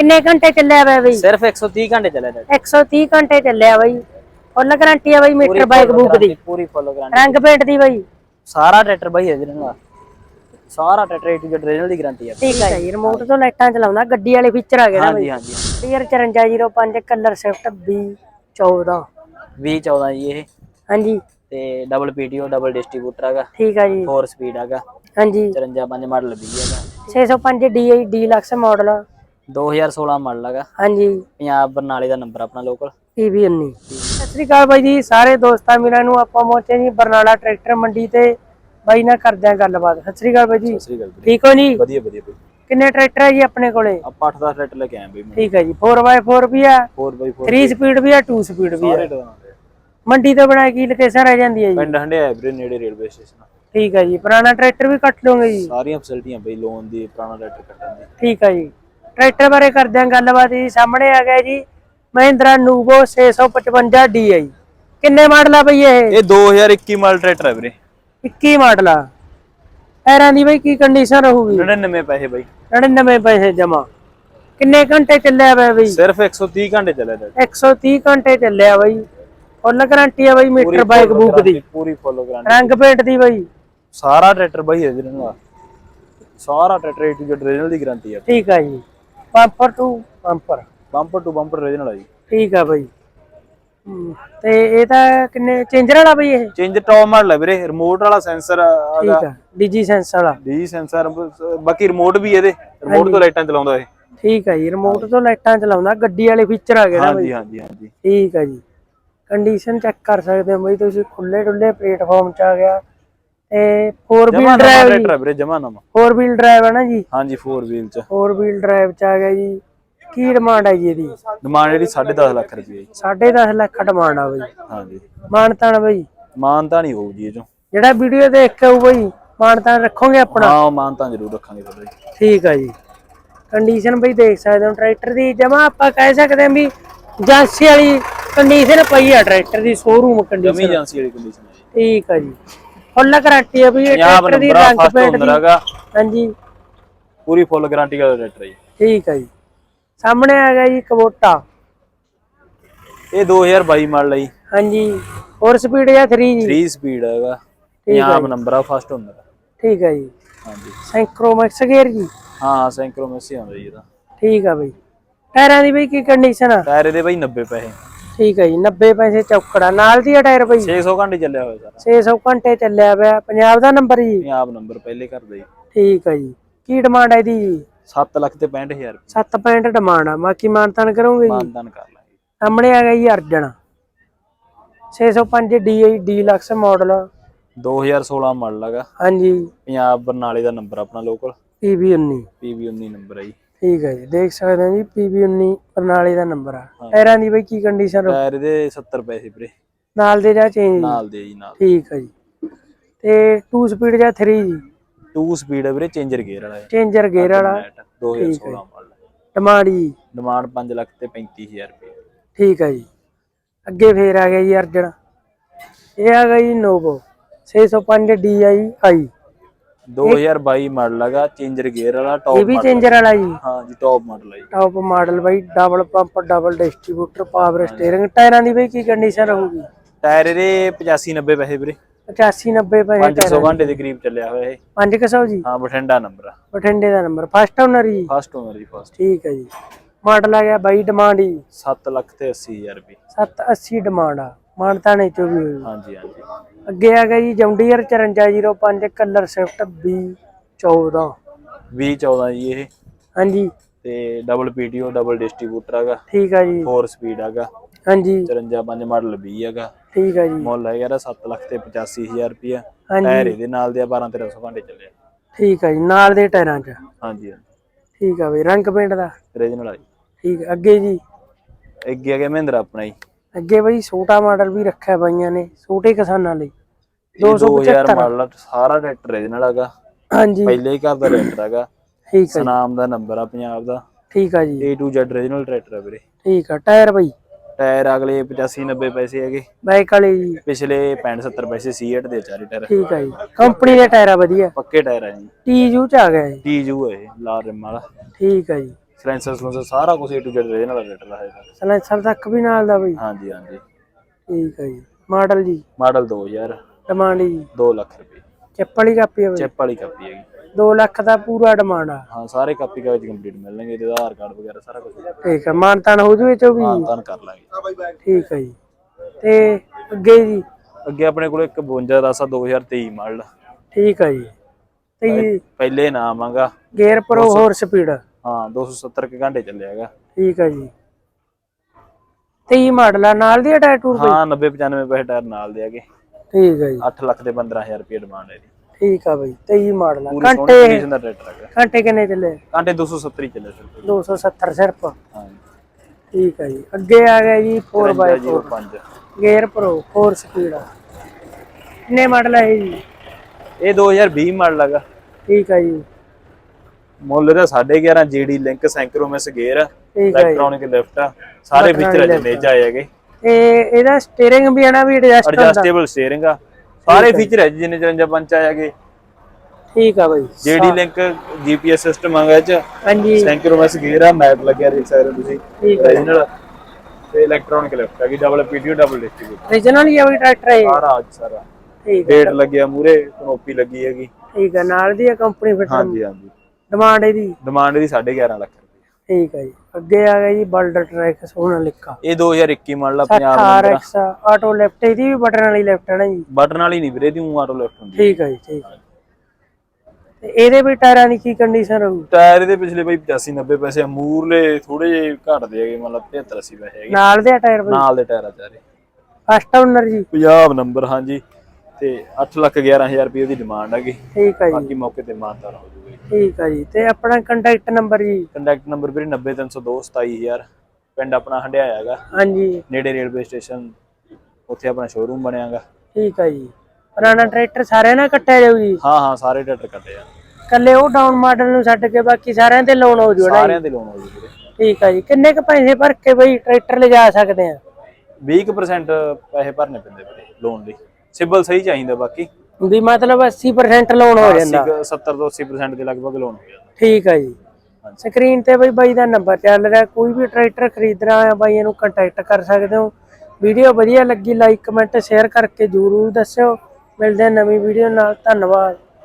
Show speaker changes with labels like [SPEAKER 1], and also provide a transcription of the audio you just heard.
[SPEAKER 1] ਕਿੰਨੇ ਘੰਟੇ ਚੱਲਿਆ ਵਾ ਬਈ?
[SPEAKER 2] ਸਿਰਫ 130 ਘੰਟੇ ਚੱਲਿਆ ਡਾਕਟਰ
[SPEAKER 1] 130 ਘੰਟੇ ਚੱਲਿਆ ਬਈ। ਫੁੱਲ ਗਾਰੰਟੀ ਆ ਬਈ ਮੀਟਰ ਬਾਈਕ ਬੁੱਕ ਦੀ।
[SPEAKER 2] ਪੂਰੀ ਫੁੱਲ ਗਾਰੰਟੀ
[SPEAKER 1] ਰੰਗ ਪੇਂਟ ਦੀ ਬਈ।
[SPEAKER 2] ਸਾਰਾ ਟਰੈਕਟਰ ਬਾਈ ਹੈ ਜਿਹਨਾਂ ਦਾ ਸਾਰਾ tractor A to Z original the guarantee ਹੈ
[SPEAKER 1] ਠੀਕ ਹੈ ਜੀ। ਰਿਮੋਟ ਤੋਂ ਲਾਈਟਾਂ ਚਲਾਉਂਦਾ ਗੱਡੀ ਵਾਲੇ ਫੀਚਰ ਆ ਗਏ ਨਾ ਬਈ।
[SPEAKER 2] ਹਾਂਜੀ। ਹਾਂਜੀ
[SPEAKER 1] dear 5405 colour Swift B14
[SPEAKER 2] V14 ਜੀ ਇਹ।
[SPEAKER 1] ਹਾਂਜੀ।
[SPEAKER 2] ਤੇ ਡਬਲ ਪੀਟੀਓ ਡਬਲ ਡਿਸਟ੍ਰੀਬਿਊਟਰ ਹੈਗਾ।
[SPEAKER 1] ਠੀਕ ਆ ਜੀ।
[SPEAKER 2] 4 ਸਪੀਡ ਹੈਗਾ।
[SPEAKER 1] ਹਾਂਜੀ।
[SPEAKER 2] 54 ਪੰਜ ਮਾਡਲ ਵੀ ਹੈਗਾ।
[SPEAKER 1] 605 DI ਡੀਲਕਸ ਮਾਡਲ
[SPEAKER 2] 2016 ਮਾਡਲ ਹੈਗਾ
[SPEAKER 1] ਹਾਂਜੀ।
[SPEAKER 2] ਪੰਜਾਬ ਬਰਨਾਲੇ ਦਾ ਨੰਬਰ ਆਪਣਾ ਲੋਕਲ
[SPEAKER 1] PB19 ਸਤਿ ਸ੍ਰੀ ਅਕਾਲ ਬਾਈ ਜੀ ਸਾਰੇ ਦੋਸਤਾਂ ਵੀਰਾਂ ਨੂੰ ਆਪਾਂ ਪਹੁੰਚੇ ਜੀ ਬਰਨਾਲਾ ਟਰੈਕਟਰ ਮੰਡੀ ਤੇ। ਬਾਈ ਨਾਲ ਕਰਦੇ ਆਂ ਗੱਲਬਾਤ। ਸਤਿ ਸ੍ਰੀ ਅਕਾਲ ਬਾਈ ਜੀ।
[SPEAKER 3] ਸ੍ਰੀ ਅਕਾਲ ਵੀਰੇ।
[SPEAKER 1] ਠੀਕ ਹੋ ਜੀ?
[SPEAKER 3] ਵਧੀਆ ਵਧੀਆ ਬਈ।
[SPEAKER 1] ਕਿੰਨੇ ਟਰੈਕਟਰ ਹੈ ਜੀ ਆਪਣੇ ਕੋਲੇ?
[SPEAKER 3] ਆਪਾਂ 8-10 ਟਰੈਕਟਰ ਲੈ ਕੇ ਆਏ ਬਈ ਮੈਂ
[SPEAKER 1] ਠੀਕ ਹੈ ਜੀ। 4x4 ਵੀ ਆ।
[SPEAKER 3] 4x4
[SPEAKER 1] 3 ਸਪੀਡ ਵੀ। ਆ 2 ਸਪੀਡ ਵੀ ਆ। ਮੰਡੀ ਤੋਂ ਬਣਾ ਕੀ ਲੋਕੇਸ਼ਨ ਰਹਿ ਜਾਂਦੀ ਹੈ ਜੀ?
[SPEAKER 3] ਪਿੰਡ ਹੰਡਿਆ ਵੀਰੇ ਨੇੜੇ ਰੇਲਵੇ ਸਟੇਸ਼ਨ
[SPEAKER 1] ਠੀਕ ਹੈ ਜੀ। ਪੁਰਾਣਾ ਟਰੈਕਟਰ ਵੀ ਕੱਟ ਲਓਗੇ ਜੀ?
[SPEAKER 3] ਸਾਰੀਆਂ ਫੈਸਿਲਿਟੀਆਂ ਬਈ ਲੋਨ ਦੀ ਪੁਰਾਣਾ ਟਰੈਕਟਰ ਕੱਟਣ ਦੀ
[SPEAKER 1] ਠੀਕ ਹੈ ਜੀ। ਟਰੈਕਟਰ ਬਾਰੇ ਕਰਦੇ ਆਂ ਗੱਲਬਾਤ ਜੀ ਸਾਹਮਣੇ ਆ ਗਿਆ ਜੀ ਮਹਿੰਦਰਾ ਨੂਵੋ 655 DI ਕਿੰਨੇ ਮਾਡਲ ਆ ਬਈ ਇਹ?
[SPEAKER 3] ਇਹ 2021 ਮਾਡਲ ਟਰੈਕਟਰ ਹੈ ਵੀਰੇ।
[SPEAKER 1] 21 ਮਾਡਲ ਆ। ਟਾਇਰਾਂ ਦੀ ਬਈ ਕੀ ਕੰਡੀਸ਼ਨ ਰਹੂਗੀ?
[SPEAKER 3] 99 ਪੈਸੇ ਬਈ।
[SPEAKER 1] 99 ਪੈਸੇ ਜਮਾ। ਕਿੰਨੇ ਘੰਟੇ ਚੱਲਿਆ ਬਈ?
[SPEAKER 3] ਸਿਰਫ 130 ਘੰਟੇ ਚੱਲਿਆ ਟਰੈਕਟਰ
[SPEAKER 1] 130 ਘੰਟੇ ਚੱਲਿਆ ਬਈ। ਫੁੱਲ ਗਾਰੰਟੀ ਆ ਬਈ ਮੀਟਰ ਬਾਈਕ ਬੁੱਕ ਦੀ।
[SPEAKER 3] ਪੂਰੀ ਫੁੱਲ ਗਾਰੰਟੀ
[SPEAKER 1] ਰੰਗ ਪੇਂਟ ਦੀ ਬਈ।
[SPEAKER 3] ਸਾਰਾ ਟਰੈਕਟਰ ਬਈ ਹੈ ਜਿਹਨਾਂ ਦਾ ਸਾਰਾ tractor A to Z original the guarantee ਹੈ
[SPEAKER 1] ਠੀਕ ਆ ਜੀ। Bumper to bumper
[SPEAKER 3] bumper to bumper original ਹੈ ਜੀ।
[SPEAKER 1] ਠੀਕ ਆ ਬਈ। ਹਮ, ਤੇ ਇਹ ਤਾਂ ਕਿੰਨੇ ਚੇਂਜਰ ਵਾਲਾ ਬਈ ਇਹ?
[SPEAKER 3] ਚੇਂਜ ਟੌਪ ਮਾਡਲ ਹੈ ਵੀਰੇ ਰਿਮੋਟ ਵਾਲਾ ਸੈਂਸਰ
[SPEAKER 1] ਠੀਕ ਆ ਡੀਜੀ ਸੈਂਸ ਵਾਲਾ।
[SPEAKER 3] ਡੀ ਸੈਂਸਰ ਬਾਕੀ ਰਿਮੋਟ ਵੀ ਇਹਦੇ ਰਿਮੋਟ ਤੋਂ ਲਾਈਟਾਂ ਚਲਾਉਂਦਾ ਇਹ।
[SPEAKER 1] ਠੀਕ ਆ ਜੀ ਰਿਮੋਟ ਤੋਂ ਲਾਈਟਾਂ ਚਲਾਉਂਦਾ ਗੱਡੀ ਵਾਲੇ ਫੀਚਰ ਆ ਗਏ ਨਾ ਬਈ।
[SPEAKER 3] ਹਾਂਜੀ ਹਾਂਜੀ। ਹਾਂਜੀ
[SPEAKER 1] ਠੀਕ ਆ ਜੀ। ਕੰਡੀਸ਼ਨ ਚੈੱਕ ਕਰ ਸਕਦੇ ਹੋ ਬਈ ਤੁਸੀਂ ਖੁੱਲੇ ਡੁੱਲੇ ਪਲੇਟਫਾਰਮ 'ਚ ਆ ਗਿਆ। ਤੇ 4
[SPEAKER 3] ਜਮਾ
[SPEAKER 1] ਵੀਲ
[SPEAKER 3] ਨਵਾਂ
[SPEAKER 1] ਡਰਾਈਵ ਜੀ।
[SPEAKER 3] ਟਰੈਕਟਰ ਹੈ ਵੀਰੇ ਜਮਾ ਨਵਾਂ
[SPEAKER 1] 4 ਵੀਲ ਡਰਾਈਵ ਹੈ ਨਾ ਜੀ।
[SPEAKER 3] ਹਾਂਜੀ 4 ਵੀਲ ਚ।
[SPEAKER 1] 4 ਵੀਲ ਡਰਾਈਵ 'ਚ ਆ ਗਿਆ ਜੀ। ਕੀ ਡਿਮਾਂਡ ਹੈ ਜੀ ਇਹਦੀ?
[SPEAKER 3] ਡਿਮਾਂਡ ਜਿਹੜੀ 10.5 ਲੱਖ ਰੁਪਏ ਜੀ।
[SPEAKER 1] 10.5 ਲੱਖ ਡਿਮਾਂਡ ਆ ਬਈ।
[SPEAKER 3] ਹਾਂਜੀ।
[SPEAKER 1] ਮਾਨਤਾਨ ਬਈ।
[SPEAKER 3] ਮਾਨਤਾ ਨਹੀਂ ਹੋਊ ਜੀ ਇਹ ਚੋਂ।
[SPEAKER 1] ਜਿਹੜਾ ਵੀਡੀਓ ਦੇਖ ਕੇ ਆਊ ਬਈ ਮਾਨਤਾਨ ਰੱਖੋਗੇ ਆਪਣਾ?
[SPEAKER 3] ਹਾਂ ਉਹ ਮਾਨਤਾ ਜ਼ਰੂਰ ਰੱਖਾਂਗੇ ਤੁਹਾਡਾ ਜੀ
[SPEAKER 1] ਠੀਕ ਆ ਜੀ। ਕੰਡੀਸ਼ਨ ਬਈ ਦੇਖ ਸਕਦੇ ਹੋ ਟਰੈਕਟਰ ਦੀ ਜਮਾ ਆਪਾਂ ਕਹਿ ਸਕਦੇ ਹਾਂ ਵੀ ਏਜੰਸੀ ਵਾਲੀ ਕੰਡੀਸ਼ਨ ਪਈ ਆ ਟਰੈਕਟਰ ਦੀ ਸ਼ੋਰੂਮ
[SPEAKER 3] ਜਮੀ
[SPEAKER 1] ਕੰਡੀਸ਼ਨ
[SPEAKER 3] ਏਜੰਸੀ ਵਾਲੀ ਕੰਡੀਸ਼ਨ
[SPEAKER 1] ਠੀਕ ਆ ਜੀ। ਫੁੱਲ ਗਾਰੰਟੀ ਆ ਵੀ ਇਹ ਟਰੈਕਟਰ ਦੀ
[SPEAKER 3] ਨੰਬਰ
[SPEAKER 1] ਰੰਗ
[SPEAKER 3] ਫਸਟ
[SPEAKER 1] ਪੇਂਟ ਦੀ। ਹਾਂਜੀ।
[SPEAKER 3] ਪੂਰੀ ਫੁੱਲ ਗਾਰੰਟੀ ਵਾਲਾ ਟਰੈਕਟਰ ਹੈ ਜੀ।
[SPEAKER 1] ਠੀਕ ਆ ਜੀ। ਸਾਹਮਣੇ ਆ ਗਿਆ ਜੀ ਕਬੋਟਾ
[SPEAKER 3] ਇਹ 2022 ਮਾਡਲ ਹੈ ਜੀ।
[SPEAKER 1] ਹਾਂਜੀ। 4 ਸਪੀਡ ਜਾਂ 3 ਜੀ?
[SPEAKER 3] 3 ਸਪੀਡ ਹੈਗਾ। ਪੰਜਾਬ ਨੰਬਰ ਆ ਫਸਟ ਹੁੰਦਾ
[SPEAKER 1] ਠੀਕ ਆ ਜੀ।
[SPEAKER 3] ਹਾਂਜੀ।
[SPEAKER 1] ਸੈਂਕਰੋਮੈਕਸ ਗੇਅਰ ਜੀ?
[SPEAKER 3] ਹਾਂ ਸੈਂਕਰੋਮੈਸੀ ਆਉਂਦਾ ਜੀ ਇਹਦਾ।
[SPEAKER 1] ਠੀਕ ਆ ਬਈ। ਟਾਇਰਾਂ ਦੀ ਬਈ ਕੀ ਕੰਡੀਸ਼ਨ ਆ?
[SPEAKER 3] ਟਾਇਰ ਇਹਦੇ ਬਾਈ 90 ਪੈਸੇ।
[SPEAKER 1] ਠੀਕ ਆ ਜੀ 90 ਪੈਸੇ ਚੌਕੜਾ। ਨਾਲ ਦੀ ਆ ਟਾਇਰ ਬਈ।
[SPEAKER 3] 600 ਘੰਟੇ ਚੱਲਿਆ ਹੋਇਆ ਸਾਰਾ।
[SPEAKER 1] 600 ਘੰਟੇ ਚੱਲਿਆ ਪਿਆ। ਪੰਜਾਬ ਦਾ ਨੰਬਰ ਜੀ?
[SPEAKER 3] ਪੰਜਾਬ ਨੰਬਰ ਪਹਿਲੇ ਘਰ ਦਾ ਜੀ।
[SPEAKER 1] ਠੀਕ ਆ ਜੀ। ਕੀ ਡਿਮਾਂਡ ਹੈ ਇਹਦੀ? ਜੀ
[SPEAKER 3] 7 ਲੱਖ ਤੇ 65000 ਰੁਪਏ।
[SPEAKER 1] 7 ਪੈਂਟ ਡਿਮਾਂਡ ਆ। ਬਾਕੀ ਮਾਨਤਾਨ ਕਰੋਗੇ ਜੀ?
[SPEAKER 3] ਮਾਨਦਾਨ ਕਰ ਲਾਂਗੇ।
[SPEAKER 1] ਸਾਹਮਣੇ ਆ ਗਿਆ ਜੀ Arjun. 605 DI deluxe model
[SPEAKER 3] 2016 model ਹੈਗਾ।
[SPEAKER 1] ਹਾਂਜੀ।
[SPEAKER 3] ਪੰਜਾਬ ਬਰਨਾਲੇ ਦਾ ਨੰਬਰ ਆਪਣਾ ਲੋਕਲ
[SPEAKER 1] PB19
[SPEAKER 3] PB19 ਨੰਬਰ ਹੈ ਜੀ।
[SPEAKER 1] ਠੀਕ ਹੈ ਜੀ ਦੇਖ ਸਕਦੇ ਹੋ ਜੀ PB19 ਬਰਨਾਲੇ ਦਾ ਨੰਬਰ ਆ। ਟਾਇਰਾਂ ਦੀ ਬਈ ਕੀ ਕੰਡੀਸ਼ਨ
[SPEAKER 3] ਟਾਇਰ ਇਹਦੇ 70 ਪੈਸੇ ਵੀਰੇ।
[SPEAKER 1] ਨਾਲ ਦੇ ਜਾਂ ਚੇਂਜ
[SPEAKER 3] ਨਾਲ ਦੇ ਜੀ ਨਾਲ
[SPEAKER 1] ਠੀਕ ਹੈ ਜੀ। ਤੇ 2 ਸਪੀਡ ਜਾਂ 3 ਜੀ?
[SPEAKER 3] 2 ਸਪੀਡ ਹੈ ਵੀਰੇ ਚੇਂਜਰ ਗੇਅਰ ਵਾਲਾ
[SPEAKER 1] ਚੇਂਜਰ ਗੇਅਰ ਵਾਲਾ।
[SPEAKER 3] 2016 ਮਾਡਲ
[SPEAKER 1] ਡਿਮਾਂਡ ਜੀ।
[SPEAKER 3] ਡਿਮਾਂਡ 5 ਲੱਖ ਤੇ 35000 ਰੁਪਏ।
[SPEAKER 1] ਠੀਕ ਹੈ ਜੀ। ਅੱਗੇ ਫੇਰ ਆ ਗਿਆ ਜੀ ਅਰਜਨ। ਇਹ ਆ ਗਿਆ ਜੀ ਨੋਵੋ 605 DI i
[SPEAKER 3] 2022 ਮਾਡਲ ਹੈਗਾ ਚੇਂਜਰ ਗੇਅਰ ਵਾਲਾ
[SPEAKER 1] ਇਹ
[SPEAKER 3] ਟੌਪ
[SPEAKER 1] ਵੀ ਚੇਂਜਰ ਵਾਲਾ ਜੀ?
[SPEAKER 3] ਹਾਂ ਜੀ ਟੌਪ ਮਾਡਲ ਹੈ ਜੀ।
[SPEAKER 1] ਟਾਪ ਮਾਡਲ ਬਾਈ double pump double distributor power steering ਟਾਇਰਾਂ ਦੀ ਬਈ ਕੀ ਕੰਡੀਸ਼ਨ ਰਹੂਗੀ?
[SPEAKER 3] ਟਾਇਰ ਇਹਦੇ 85 90 ਪੈਸੇ ਵੀਰੇ।
[SPEAKER 1] 85 90 ਪੈਸੇ
[SPEAKER 3] 500 ਘੰਟੇ ਦੇ ਕਰੀਬ ਚੱਲਿਆ ਹੋਇਆ ਇਹ।
[SPEAKER 1] 500 ਜੀ?
[SPEAKER 3] ਹਾਂ ਬਠਿੰਡਾ ਨੰਬਰ
[SPEAKER 1] ਬਠਿੰਡੇ ਦਾ ਨੰਬਰ ਫਸਟ ਓਨਰ ਜੀ?
[SPEAKER 3] ਫਸਟ ਓਨਰ ਜੀ ਫਸਟ
[SPEAKER 1] ਠੀਕ ਹੈ ਜੀ। ਮਾਡਲ ਆ ਗਿਆ ਬਾਈ ਡਿਮਾਂਡ ਜੀ।
[SPEAKER 3] 7 ਲੱਖ ਤੇ 80000 ਰੁਪਏ।
[SPEAKER 1] 780 ਡਿਮਾਂਡ ਆ। ਮਾਨਤਾਣੇ ਚੋਂ ਵੀ ਹੋਈ।
[SPEAKER 3] ਹਾਂਜੀ ਹਾਂਜੀ।
[SPEAKER 1] ਅੱਗੇ ਆ ਗਿਆ ਜੀ John Deere 5405 colour Swift B 14
[SPEAKER 3] V14 ਜੀ ਇਹ।
[SPEAKER 1] ਹਾਂਜੀ।
[SPEAKER 3] ਤੇ ਡਬਲ ਪੀਟੀਓ ਡਬਲ ਡਿਸਟ੍ਰੀਬਿਊਟਰ ਹੈਗਾ।
[SPEAKER 1] ਠੀਕ ਆ ਜੀ।
[SPEAKER 3] 4 ਸਪੀਡ ਹੈਗਾ।
[SPEAKER 1] ਹਾਂਜੀ।
[SPEAKER 3] 54 ਪੰਜ ਮਾਡਲ 20 ਹੈਗਾ।
[SPEAKER 1] ਠੀਕ ਆ ਜੀ।
[SPEAKER 3] ਮੁੱਲ ਹੈਗਾ ਇਹਦਾ 7 ਲੱਖ ਤੇ 85000 ਰੁਪਏ
[SPEAKER 1] ਹਾਂਜੀ।
[SPEAKER 3] ਟਾਇਰ ਇਹਦੇ ਨਾਲ ਦੇ ਆ 12 1300 ਘੰਟੇ ਚੱਲਿਆ
[SPEAKER 1] ਠੀਕ ਆ ਜੀ ਨਾਲ ਦੇ ਟਾਇਰਾਂ 'ਚ।
[SPEAKER 3] ਹਾਂਜੀ
[SPEAKER 1] ਠੀਕ ਆ ਬਈ ਰੰਗ ਪੇਂਟ ਦਾ।
[SPEAKER 3] ਰੀਜਨਲ ਆ ਜੀ।
[SPEAKER 1] ਠੀਕ ਆ। ਅੱਗੇ ਜੀ।
[SPEAKER 3] ਅੱਗੇ ਹੈਗਾ ਮਹਿੰਦਰਾ ਆਪਣਾ ਜੀ।
[SPEAKER 1] ਅੱਗੇ ਬਈ ਛੋਟਾ ਮਾਡਲ ਵੀ ਰੱਖਿਆ ਬਾਈਆਂ ਨੇ ਛੋਟੇ ਕਿਸਾਨਾਂ ਲਈ।
[SPEAKER 3] ਇਹ 2000 ਮਾਡਲ ਸਾਰਾ ਟਰੈਕਟਰ ਰੀਜਨਲ ਹੈਗਾ।
[SPEAKER 1] ਹਾਂਜੀ।
[SPEAKER 3] ਪਹਿਲੇ ਹੀ ਘਰ ਦਾ ਟਰੈਕਟਰ ਹੈਗਾ।
[SPEAKER 1] ਠੀਕ ਜੀ।
[SPEAKER 3] ਸਨਾਮ ਦਾ ਨੰਬਰ ਆ ਪੰਜਾਬ ਦਾ।
[SPEAKER 1] ਠੀਕ ਆ ਜੀ।
[SPEAKER 3] A to Z ਟਰੈਕਟਰ ਆ ਵੀਰੇ।
[SPEAKER 1] ਠੀਕ ਆ ਟਾਇਰ ਬਈ।
[SPEAKER 3] ਟਾਇਰ ਅਗਲੇ 85 90 ਪੈਸੇ ਹੈਗੇ।
[SPEAKER 1] ਬਾਈਕ ਵਾਲੇ ਜੀ।
[SPEAKER 3] ਪਿਛਲੇ 65 70 ਪੈਸੇ C8 ਦੇ ਚਾਰੇ ਟਾਇਰ।
[SPEAKER 1] ਠੀਕ ਆ ਜੀ। ਕੰਪਨੀ ਦੇ ਟਾਇਰ ਆ ਵਧੀਆ।
[SPEAKER 3] ਪੱਕੇ ਟਾਇਰ ਆ ਜੀ।
[SPEAKER 1] ਟੀਯੂ ਚ ਆ ਗਿਆ ਜੀ
[SPEAKER 3] TU ਹੈ ਇਹ, ਲਾਲ ਰਿਮ ਵਾਲਾ।
[SPEAKER 1] ਠੀਕ ਆ ਜੀ।
[SPEAKER 3] ਸਲੈਂਸਰ ਸਲੂਸਰ ਸਾਰਾ ਕੁਝ A to Z ਰੀਜਨਲ ਆ ਟਰੈਕਟਰ ਦਾ ਹੈ
[SPEAKER 1] ਸਲੈਂਸਰ ਤੱਕ ਵੀ ਨਾਲ ਦਾ ਬਈ।
[SPEAKER 3] ਹਾਂਜੀ ਹਾਂਜੀ।
[SPEAKER 1] ਠੀਕ ਹੈ ਜੀ। ਮਾਡਲ ਜੀ।
[SPEAKER 3] ਮਾਡਲ 2000
[SPEAKER 1] ਡਿਮਾਂਡ ਜੀ।
[SPEAKER 3] 2 ਲੱਖ ਰੁਪਏ।
[SPEAKER 1] ਚਿੱਪ ਵਾਲੀ ਕਾਪੀ ਹੈ ਬਈ
[SPEAKER 3] ਚਿਪ ਵਾਲੀ ਕਾਪੀ ਹੈਗੀ।
[SPEAKER 1] 2 ਲੱਖ ਦਾ ਪੂਰਾ ਡਿਮਾਂਡ ਆ।
[SPEAKER 3] ਹਾਂ ਸਾਰੇ ਕਾਪੀ ਕਾਗਜ਼ ਕੰਪਲੀਟ ਮਿਲਣਗੇ ਇਹਦੇ ਆਧਾਰ ਕਾਰਡ ਵਗੈਰਾ ਸਾਰਾ ਕੁਝ
[SPEAKER 1] ਠੀਕ ਹੈ ਮਾਨਤਾਨ ਹੋ ਜੂ ਇਹ ਚੋਂ ਵੀ
[SPEAKER 3] ਹਾਂ ਤਾਂ ਕਰ ਲਾਂਗੇ।
[SPEAKER 1] ਠੀਕ ਹੈ ਜੀ। ਤੇ ਅੱਗੇ ਜੀ?
[SPEAKER 3] ਅੱਗੇ ਆਪਣੇ ਕੋਲ ਇੱਕ 52 10 2023 ਮਾਡਲ।
[SPEAKER 1] ਠੀਕ ਹੈ ਜੀ। ਤੇ ਜੀ
[SPEAKER 3] ਪਹਿਲੇ ਨਾਮ ਆਗਾ।
[SPEAKER 1] ਗੇਅਰ ਪ੍ਰੋ ਹੋਰ ਸਪੀਡ।
[SPEAKER 3] ਹਾਂ 270 ਕੁ ਘੰਟੇ ਚੱਲਿਆ ਹੈਗਾ।
[SPEAKER 1] ਠੀਕ ਹੈ ਜੀ। ਤੇ ਇਹ ਮਾਡਲ ਆ ਨਾਲ ਦੀ ਟਾਇਰ ਟੂਰ
[SPEAKER 3] ਹਾਂ 90 95 ਪੈਸੇ ਟਾਇਰ ਨਾਲ ਦੇ ਹੈਗੇ।
[SPEAKER 1] ਠੀਕ ਹੈ ਜੀ।
[SPEAKER 3] 8 ਲੱਖ ਦੇ 15000 ਰੁਪਏ ਡਿਮਾਂਡ ਹੈ ਇਹਦੀ
[SPEAKER 1] ਠੀਕ ਆ ਬਈ ਤੇ ਇਹ ਮਾਡਲ ਆ।
[SPEAKER 3] ਪੂਰੀ ਸੋਹਣੀ
[SPEAKER 1] ਘੰਟੇ
[SPEAKER 3] ਕੰਡੀਸ਼ਨ ਦਾ ਟਰੈਕਟਰ ਹੈਗਾ
[SPEAKER 1] ਘੰਟੇ ਕਿੰਨੇ ਚੱਲੇ?
[SPEAKER 3] ਘੰਟੇ 270 ਹੀ ਚੱਲੇ ਸਿਰਫ
[SPEAKER 1] 270 ਸਿਰਫ?
[SPEAKER 3] ਹਾਂ
[SPEAKER 1] ਠੀਕ ਹੈ ਜੀ। ਅੱਗੇ ਆ ਗਿਆ ਜੀ 4x4
[SPEAKER 3] 5
[SPEAKER 1] ਗੇਅਰ ਪ੍ਰੋ 4 ਸਪੀਡ ਕਿੰਨੇ ਮਾਡਲ ਹੈ ਇਹ ਜੀ?
[SPEAKER 3] ਇਹ 2020 ਮਾਡਲ ਹੈਗਾ।
[SPEAKER 1] ਠੀਕ ਹੈ ਜੀ।
[SPEAKER 3] ਮੁੱਲ ਇਹਦਾ 11.5 ਜੀਡੀ ਲਿੰਕ ਸੈਂਕਰੋਮੈਸ ਗੇਅਰ
[SPEAKER 1] ਠੀਕ ਜੀ।
[SPEAKER 3] ਇਲੈਕਟ੍ਰੋਨਿਕ ਲਿਫਟ ਸਾਰੇ ਫੀਚਰ ਅਜੇ ਨੇਜ ਆਏ ਹੈਗੇ।
[SPEAKER 1] ਤੇ ਇਹਦਾ ਸਟੀਅਰਿੰਗ ਵੀ ਹੈ ਨਾ ਵੀ ਐਡਜਸਟ ਹੁੰਦਾ।
[SPEAKER 3] ਐਡਜਸਟੇਬਲ ਸਟੀਅਰਿੰਗ ਆ। ਸਾਰੇ ਫੀਚਰ ਹੈ। ਜੀ ਜਿੰਨੇ 54 ਪੰਚ ਆਏ ਹੈਗੇ।
[SPEAKER 1] ਠੀਕ ਆ ਬਈ।
[SPEAKER 3] ਜੀਡੀ ਲਿੰਕ ਜੀਪੀਐਸ ਸਿਸਟਮ ਆਗਾ ਇਹ ਚ
[SPEAKER 1] ਹਾਂਜੀ।
[SPEAKER 3] ਸੈਂਕਰੋਮੈਸ ਗੇਅਰ ਆ ਮੈਪ ਲੱਗਿਆ ਸਕਦੇ ਹੋ ਤੁਸੀਂ।
[SPEAKER 1] ਹੈ।
[SPEAKER 3] Original ਤੇ ਇਲੈਕਟ੍ਰੋਨਿਕ ਲਿਫਟ ਹੈਗੀ double PTO double distributor
[SPEAKER 1] regional ਹੀ ਆ ਬਈ ਟਰੈਕਟਰ ਇਹ?
[SPEAKER 3] ਸਾਰਾ ਅੱਜ ਸਾਰਾ।
[SPEAKER 1] ਠੀਕ ਹੈ।
[SPEAKER 3] ਡੇਟ ਲੱਗਿਆ ਮੂਰੇ ਕਨੋਪੀ ਲੱਗੀ ਹੈਗੀ।
[SPEAKER 1] ਠੀਕ ਹੈ ਨਾਲ ਦੀ ਕੰਪਨੀ ਫਿਟ
[SPEAKER 3] ਹਾਂਜੀ ਹਾਂਜੀ।
[SPEAKER 1] ਡਿਮਾਂਡ ਇਹਦੀ?
[SPEAKER 3] ਡਿਮਾਂਡ ਦੀ 11.5 ਲੱਖ
[SPEAKER 1] ਠੀਕ ਹੈ ਜੀ। ਅੱਗੇ ਆ ਗਿਆ ਜੀ ਬਲਡਰ ਟਰੈਕ ਸੋਹਣਾ ਲਿਖਾ
[SPEAKER 3] ਇਹ 2021 ਮਾਡਲ ਆ Punjab number
[SPEAKER 1] X auto left ਇਹਦੀ ਵੀ ਬਟਨ ਵਾਲੀ ਲੈਫਟ ਹੈ ਨਾ ਜੀ।
[SPEAKER 3] ਬਟਨ ਵਾਲੀ ਨਹੀਂ ਵੀਰੇ ਦੀ ਉਹ ਆਟੋ ਲੈਫਟ ਹੁੰਦੀ
[SPEAKER 1] ਠੀਕ ਹੈ ਜੀ ਠੀਕ ਹੈ। ਤੇ ਇਹਦੇ ਵੀ ਟਾਇਰਾਂ ਦੀ ਕੀ ਕੰਡੀਸ਼ਨ ਰਹੂ
[SPEAKER 3] ਟਾਇਰ ਇਹਦੇ ਪਿਛਲੇ ਬਈ 85 90 ਪੈਸੇ ਮੂਰਲੇ ਥੋੜੇ ਜਿਹੇ ਘਟਦੇ ਹੈਗੇ ਮਤਲਬ 75 80 ਪੈਸੇ ਹੈਗੇ।
[SPEAKER 1] ਨਾਲ ਦੇ ਟਾਇਰ ਬਈ?
[SPEAKER 3] ਨਾਲ ਦੇ ਟਾਇਰ ਆ ਚਾਰੇ।
[SPEAKER 1] ਫਸਟ ਓਨਰ ਜੀ।
[SPEAKER 3] ਪੰਜਾਬ ਨੰਬਰ ਹਾਂਜੀ। ਤੇ 8 ਲੱਖ 11000 ਰੁਪਏ ਦੀ ਡਿਮਾਂਡ ਹੈਗੀ।
[SPEAKER 1] ਠੀਕ ਹੈ ਜੀ।
[SPEAKER 3] ਬਾਕੀ ਮੌਕੇ ਤੇ ਮਾਨਤਾਨ ਹੋ ਜੂਗੀ
[SPEAKER 1] ਠੀਕ ਹੈ ਜੀ। ਤੇ ਆਪਣਾ ਕੰਟੈਕਟ ਨੰਬਰ ਜੀ?
[SPEAKER 3] ਕੰਟੈਕਟ ਨੰਬਰ ਵੀਰੇ 90302 27000 ਪਿੰਡ ਆਪਣਾ ਹੰਡਿਆਇਆ ਹੈਗਾ।
[SPEAKER 1] ਹਾਂਜੀ।
[SPEAKER 3] ਨੇੜੇ ਰੇਲਵੇ ਸਟੇਸ਼ਨ ਉੱਥੇ ਆਪਣਾ ਸ਼ੋਰੂਮ ਬਣਿਆਗਾ।
[SPEAKER 1] ਠੀਕ ਹੈ ਜੀ। ਪੁਰਾਣਾ ਟਰੈਕਟਰ ਸਾਰਿਆਂ ਨਾਲ ਕੱਟਿਆ ਜਾਊ ਜੀ?
[SPEAKER 3] ਹਾਂ ਹਾਂ ਸਾਰੇ ਟਰੈਕਟਰ ਕੱਟੇ ਆ।
[SPEAKER 1] ਕੱਲੇ ਉਹ ਡਾਊਨ ਮਾਡਲ ਨੂੰ ਛੱਡ ਕੇ ਬਾਕੀ ਸਾਰਿਆਂ ਤੇ ਲੋਨ ਹੋ ਜੂੜਾ
[SPEAKER 3] ਸਾਰਿਆਂ ਦੇ ਲੋਨ ਹੋ ਜੂ
[SPEAKER 1] ਠੀਕ ਹੈ ਜੀ। ਕਿੰਨੇ ਕ ਪੈਸੇ ਭਰ ਕੇ ਬਈ ਟਰੈਕਟਰ ਲਿਜਾ ਸਕਦੇ ਆ?
[SPEAKER 3] 20% ਪੈਸੇ ਭਰਨੇ ਪੈਂਦੇ ਵੀਰੇ ਲੋਨ ਲਈ। ਸਿਬਲ ਸਹੀ ਚਾਹੀਦਾ ਬਾਕੀ?
[SPEAKER 1] ਵੀ ਮਤਲਬ 80% ਲੋਨ ਹੋ ਜਾਂਦਾ।
[SPEAKER 3] 80 70 ਤੋਂ 80% ਦੇ ਲਗਭਗ ਲੋਨ ਹੋ ਜਾਂਦਾ
[SPEAKER 1] ਠੀਕ ਹੈ ਜੀ। ਸਕਰੀਨ ਤੇ ਬਈ ਬਾਈ ਦਾ ਨੰਬਰ ਚੱਲ ਰਿਹਾ। ਕੋਈ ਵੀ ਟਰੈਕਟਰ ਖਰੀਦਣਾ ਆ ਬਾਈ ਇਹਨੂੰ ਕੰਟੈਕਟ ਕਰ ਸਕਦੇ ਹੋ। ਵੀਡੀਓ ਵਧੀਆ ਲੱਗੀ ਲਾਈਕ ਕਮੈਂਟ ਸ਼ੇਅਰ ਕਰਕੇ ਜਰੂਰ ਦੱਸਿਓ। ਮਿਲਦੇ ਆ ਨਵੀਂ ਵੀਡੀਓ ਨਾਲ। ਧੰਨਵਾਦ।